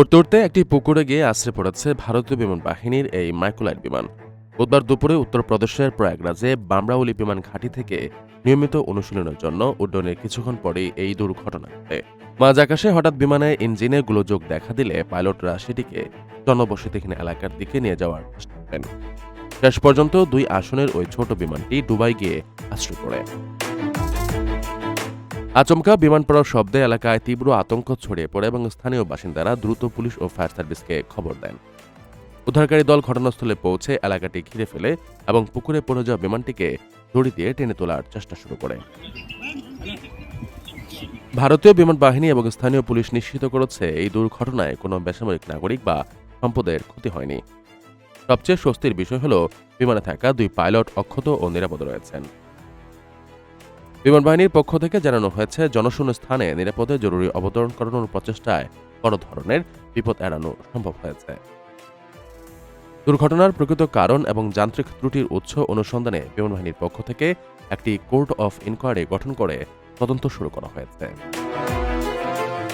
উঠতে একটি পুকুরে গিয়ে আশ্রে পড়েছে ভারতীয় বিমান বাহিনীর এই মাইক্রোলাইট বিমান। বুধবার দুপুরে উত্তরপ্রদেশের প্রয়াগরাজে বামরাউলি বিমান ঘাঁটি থেকে নিয়মিত অনুশীলনের জন্য উড্ডয়নের কিছুক্ষণ পরেই এই দুর্ঘটনা ঘটে। মাঝ আকাশে হঠাৎ বিমানের ইঞ্জিনে গোলযোগ দেখা দিলে পাইলটরা সেটিকে জনবসতিহীন এলাকার দিকে নিয়ে যাওয়ার চেষ্টা করেন। শেষ পর্যন্ত দুই আসনের ওই ছোট বিমানটি ডুবাই গিয়ে আশ্রয় পড়ে। আচমকা বিমান পড়ার শব্দে এলাকায় তীব্র আতঙ্ক ছড়িয়ে পড়ে এবং স্থানীয় বাসিন্দারা দ্রুত পুলিশ ও ফায়ার সার্ভিসকে খবর দেন। উদ্ধারকারী দল ঘটনাস্থলে পৌঁছে এলাকাটি ঘিরে ফেলে এবং পুকুরে পড়ে যাওয়া বিমানটিকে দড়ি দিয়ে টেনে তোলার চেষ্টা শুরু করে। ভারতীয় বিমান বাহিনী এবং স্থানীয় পুলিশ নিশ্চিত করেছে এই দুর্ঘটনায় কোনো বেসামরিক নাগরিক বা সম্পদের ক্ষতি হয়নি। সবচেয়ে স্বস্তির বিষয় হল, বিমানে থাকা দুই পাইলট অক্ষত ও নিরাপদ রয়েছেন। বিমান বাহিনীর পক্ষ থেকে জানানো হয়েছে, জনশূন্য স্থানে নিরাপদে জরুরি অবতরণ করানোর প্রচেষ্টায় বড় ধরনের বিপদ এড়ানো সম্ভব হয়েছে। দুর্ঘটনার প্রকৃত কারণ এবং যান্ত্রিক ত্রুটির উৎস অনুসন্ধানে বিমান বাহিনীর পক্ষ থেকে একটি কোর্ট অফ ইনকোয়ারি গঠন করে তদন্ত শুরু করা হয়েছে।